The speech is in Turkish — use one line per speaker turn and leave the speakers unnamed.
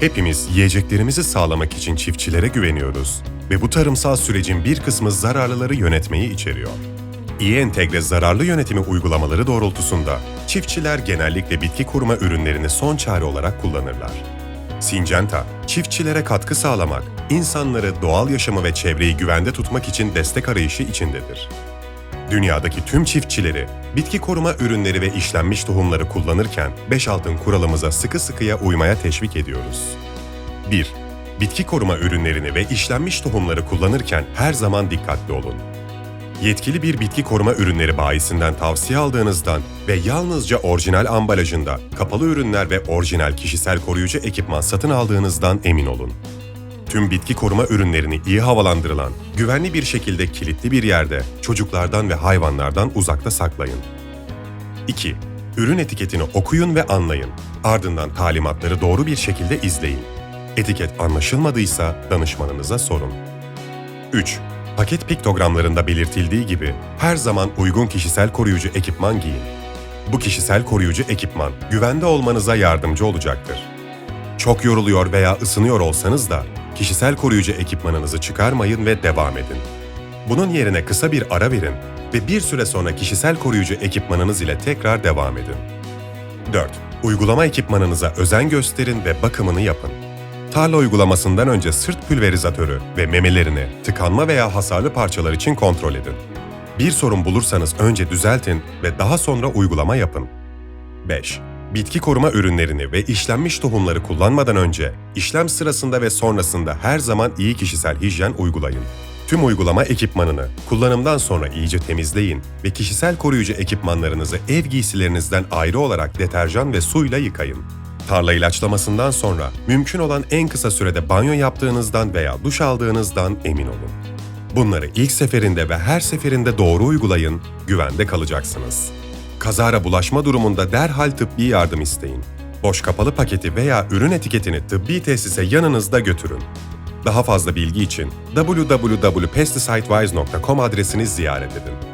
Hepimiz yiyeceklerimizi sağlamak için çiftçilere güveniyoruz ve bu tarımsal sürecin bir kısmı zararlıları yönetmeyi içeriyor. İyi entegre zararlı yönetimi uygulamaları doğrultusunda çiftçiler genellikle bitki koruma ürünlerini son çare olarak kullanırlar. Syngenta, çiftçilere katkı sağlamak, insanları, doğal yaşamı ve çevreyi güvende tutmak için destek arayışı içindedir. Dünyadaki tüm çiftçileri bitki koruma ürünleri ve işlenmiş tohumları kullanırken 5 altın kuralımıza sıkı sıkıya uymaya teşvik ediyoruz. 1. Bitki koruma ürünlerini ve işlenmiş tohumları kullanırken her zaman dikkatli olun. Yetkili bir bitki koruma ürünleri bayisinden tavsiye aldığınızdan ve yalnızca orijinal ambalajında kapalı ürünler ve orijinal kişisel koruyucu ekipman satın aldığınızdan emin olun. Tüm bitki koruma ürünlerini iyi havalandırılan, güvenli bir şekilde kilitli bir yerde çocuklardan ve hayvanlardan uzakta saklayın. 2. Ürün etiketini okuyun ve anlayın. Ardından talimatları doğru bir şekilde izleyin. Etiket anlaşılmadıysa danışmanınıza sorun. 3. Paket piktogramlarında belirtildiği gibi her zaman uygun kişisel koruyucu ekipman giyin. Bu kişisel koruyucu ekipman güvende olmanıza yardımcı olacaktır. Çok yoruluyor veya ısınıyor olsanız da kişisel koruyucu ekipmanınızı çıkarmayın ve devam edin. Bunun yerine kısa bir ara verin ve bir süre sonra kişisel koruyucu ekipmanınız ile tekrar devam edin. 4. Uygulama ekipmanınıza özen gösterin ve bakımını yapın. Tarla uygulamasından önce sırt pülverizatörü ve memelerini tıkanma veya hasarlı parçalar için kontrol edin. Bir sorun bulursanız önce düzeltin ve daha sonra uygulama yapın. 5. Bitki koruma ürünlerini ve işlenmiş tohumları kullanmadan önce, işlem sırasında ve sonrasında her zaman iyi kişisel hijyen uygulayın. Tüm uygulama ekipmanını kullanımdan sonra iyice temizleyin ve kişisel koruyucu ekipmanlarınızı ev giysilerinizden ayrı olarak deterjan ve suyla yıkayın. Tarla ilaçlamasından sonra mümkün olan en kısa sürede banyo yaptığınızdan veya duş aldığınızdan emin olun. Bunları ilk seferinde ve her seferinde doğru uygulayın, güvende kalacaksınız. Kazara bulaşma durumunda derhal tıbbi yardım isteyin. Boş kapalı paketi veya ürün etiketini tıbbi tesise yanınızda götürün. Daha fazla bilgi için www.pesticidewise.com adresini ziyaret edin.